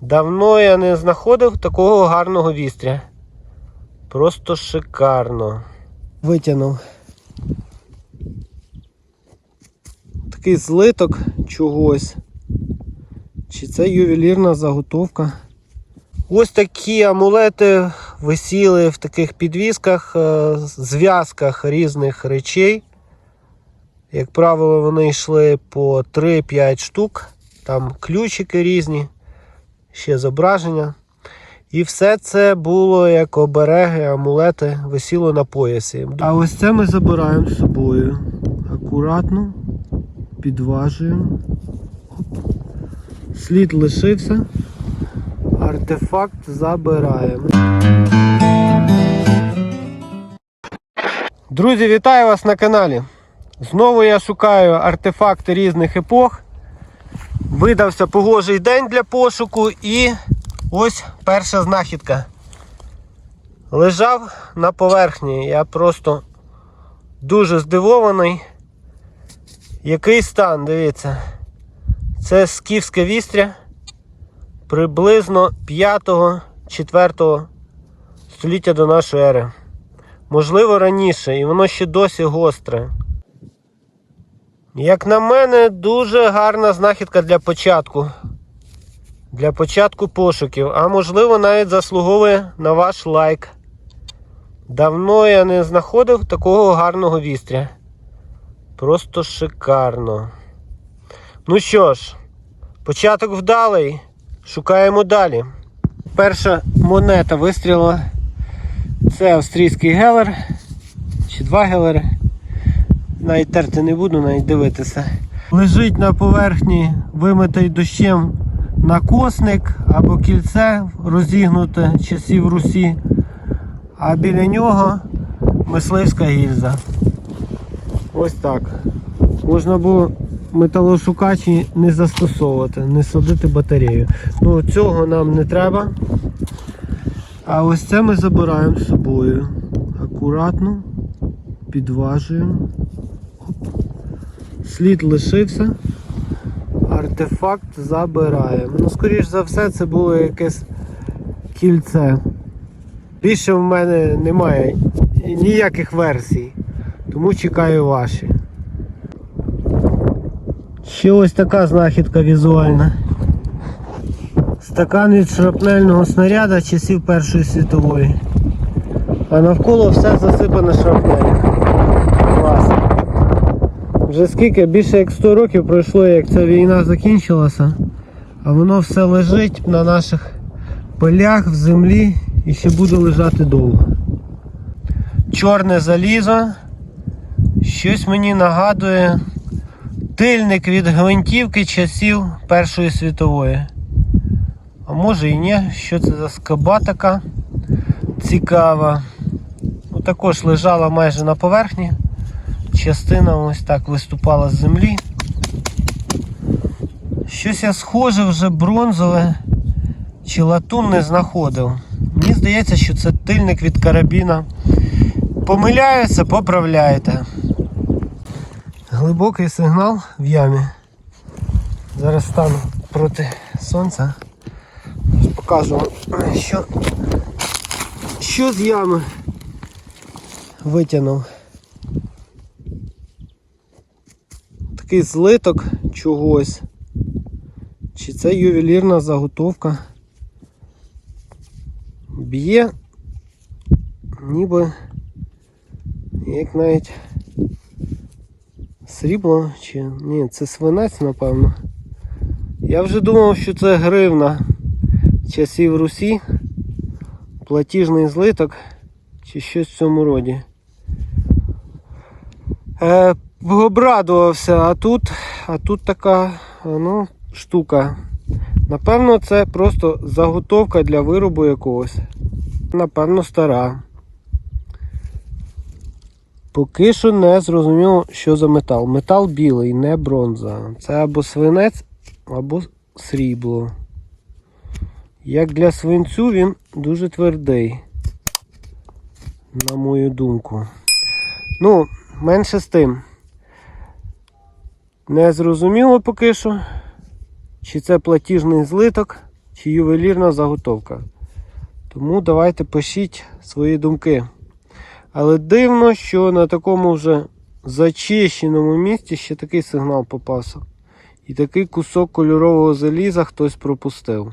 Давно я не знаходив такого гарного вістря. Просто шикарно. Витягнув. Такий злиток чогось. Чи це ювелірна заготовка? Ось такі амулети висіли в таких підвісках, е, зв'язках різних речей. Як правило, вони йшли по 3-5 штук, там ключики різні, ще зображення. І все це було як обереги, амулети, висіло на поясі. А ось це ми забираємо з собою. Акуратно підважуємо. Слід лишився. Артефакт забираємо. Друзі, вітаю вас на каналі. Знову я шукаю артефакти різних епох. Видався погожий день для пошуку і ось перша знахідка. Лежав на поверхні. Я просто дуже здивований. Який стан, дивіться. Це скіфське вістря приблизно 5-4 століття до нашої ери. Можливо, раніше, і воно ще досі гостре. Як на мене, дуже гарна знахідка для початку. Для початку пошуків, а можливо навіть заслуговує на ваш лайк. Давно я не знаходив такого гарного вістря. Просто шикарно. Ну що ж, початок вдалий. Шукаємо далі. Перша монета вистрілила. Це австрійський гелер. Чи два гелери. Навіть терти не буду, навіть дивитися. Лежить на поверхні вимитий дощем накосник або кільце розігнуте часів Русі, а біля нього мисливська гільза. Ось так. Можна було металошукачі не застосовувати, не садити батарею. Ну, цього нам не треба. А ось це ми забираємо з собою. Акуратно підважуємо. Слід лишився. Артефакт забираємо. Ну, скоріш за все, це було якесь кільце. Більше в мене немає ніяких версій, тому чекаю ваші. Ще ось така знахідка візуальна. Стакан від шрапнельного снаряда часів Першої світової. А навколо все засипане шрапнелем. Вже скільки, більше як 100 років пройшло, як ця війна закінчилася, а воно все лежить на наших полях в землі і ще буде лежати довго. Чорне залізо. Щось мені нагадує тильник від гвинтівки часів Першої світової. А може і ні, що це за скоба така цікава. Також лежала майже на поверхні. Частина ось так виступала з землі. Щось я схоже вже бронзове чи латун не знаходив. Мені здається, що це тильник від карабіна. Помиляюся, поправляєте. Глибокий сигнал в ямі. Зараз стану проти сонця. Покажу вам, що, що з ями витягнув. Такий злиток чогось. Чи це ювелірна заготовка? Б'є ніби як навіть срібло чи ні, це свинець, напевно. Я вже думав, що це гривна часів Русі, платіжний злиток чи щось в цьому роді. Е, обрадувався, а тут, а тут така ну, штука. Напевно, це просто заготовка для виробу якогось. Напевно, стара. Поки що не зрозуміло, що за метал. Метал білий, не бронза. Це або свинець, або срібло. Як для свинцю він дуже твердий, на мою думку. Ну, менше з тим. Не зрозуміло поки що, чи це платіжний злиток чи ювелірна заготовка. Тому давайте пишіть свої думки. Але дивно, що на такому вже зачищеному місці ще такий сигнал попався. І такий кусок кольорового заліза хтось пропустив.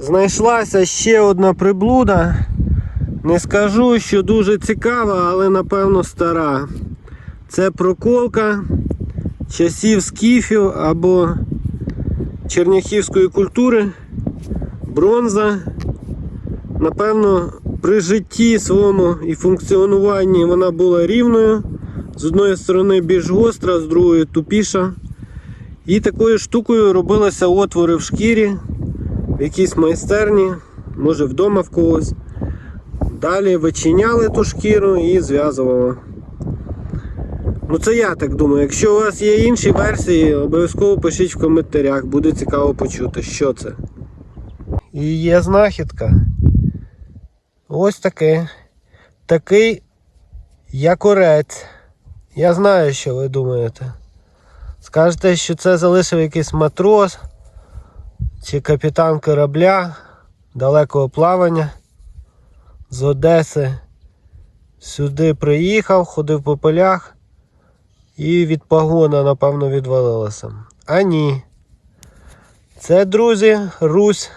Знайшлася ще одна приблуда. Не скажу, що дуже цікава, але напевно стара. Це проколка часів скіфів або черняхівської культури. Бронза. Напевно, при житті своєму і функціонуванні вона була рівною. З одної сторони більш гостра, з другої тупіша. І такою штукою робилися отвори в шкірі, в якійсь майстерні, може вдома в когось. Далі вичиняли ту шкіру і зв'язували. Ну це я так думаю. Якщо у вас є інші версії, обов'язково пишіть в коментарях, буде цікаво почути, що це. І є знахідка. Ось таке. Такий якорець. Я знаю, що ви думаєте. Скажете, що це залишив якийсь матрос чи капітан корабля далекого плавання з Одеси. Сюди приїхав, ходив по полях і від погона, напевно, відвалилося. А ні. Це, друзі, Русь.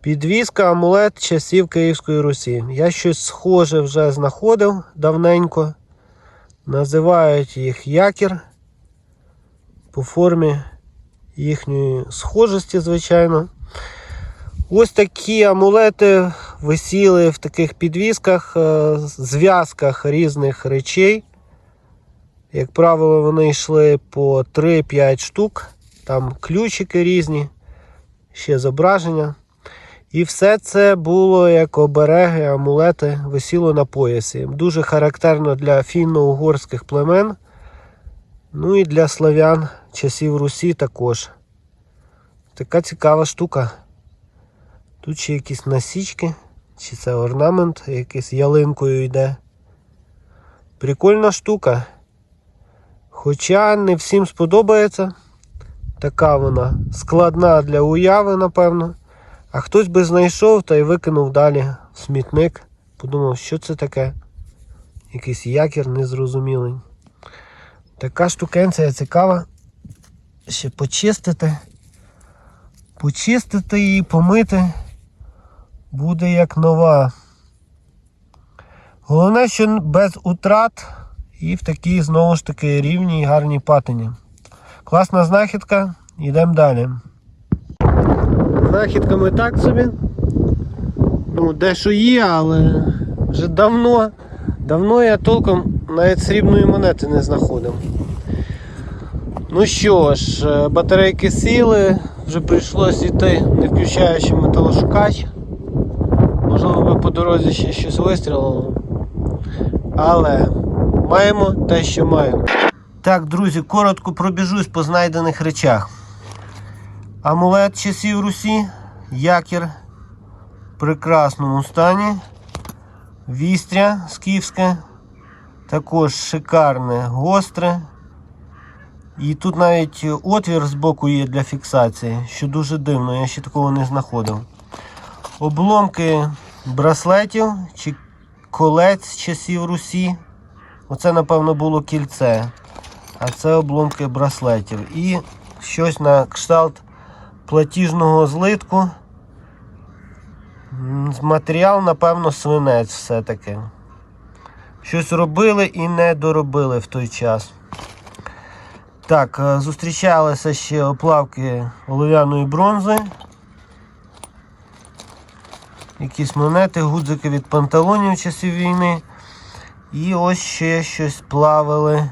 Підвізка, амулет часів Київської Русі. Я щось схоже вже знаходив давненько. Називають їх якір. По формі їхньої схожості, звичайно. Ось такі амулети висіли в таких підвісках, е, зв'язках різних речей. Як правило, вони йшли по 3-5 штук. Там ключики різні, ще зображення. І все це було як обереги, амулети, висіло на поясі. Дуже характерно для фінно-угорських племен. Ну і для славян часів Русі також. Така цікава штука. Тут ще якісь насічки, чи це орнамент, якийсь ялинкою йде. Прикольна штука. Хоча не всім сподобається. Така вона складна для уяви, напевно. А хтось би знайшов та й викинув далі в смітник. Подумав, що це таке. Якийсь якір незрозумілий. Така штукенція цікава. Ще почистити. Почистити її, помити. Буде як нова. Головне, що без утрат і в такій знову ж таки рівній гарній патині. Класна знахідка, йдемо далі. Знахідками так собі. Ну, дещо є, але вже давно, давно я толком навіть срібної монети не знаходив. Ну що ж, е, батарейки сіли, вже прийшлось йти, не включаючи металошукач. Можливо, би по дорозі ще щось вистрілило. Але маємо те, що маємо. Так, друзі, коротко пробіжусь по знайдених речах. Амулет часів Русі, якір в прекрасному стані. Вістря скіфське, також шикарне, гостре. І тут навіть отвір з боку є для фіксації, що дуже дивно, я ще такого не знаходив. Обломки браслетів чи колець часів Русі. Оце, напевно, було кільце. А це обломки браслетів. І щось на кшталт платіжного злитку. Матеріал, напевно, свинець все-таки. Щось робили і не доробили в той час. Так, е, зустрічалися ще оплавки олов'яної бронзи. Якісь монети, гудзики від панталонів часів війни. І ось ще щось плавили.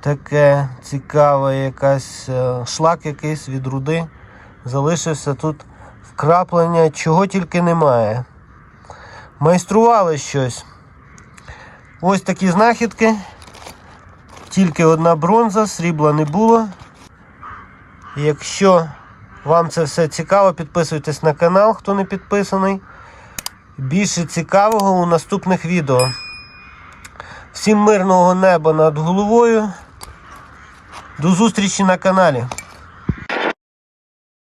Таке цікаве, якась е, шлак якийсь від руди. Залишився тут вкраплення, чого тільки немає. Майстрували щось. Ось такі знахідки. Тільки одна бронза, срібла не було. Якщо вам це все цікаво, підписуйтесь на канал, хто не підписаний. Більше цікавого у наступних відео. Всім мирного неба над головою. До зустрічі на каналі.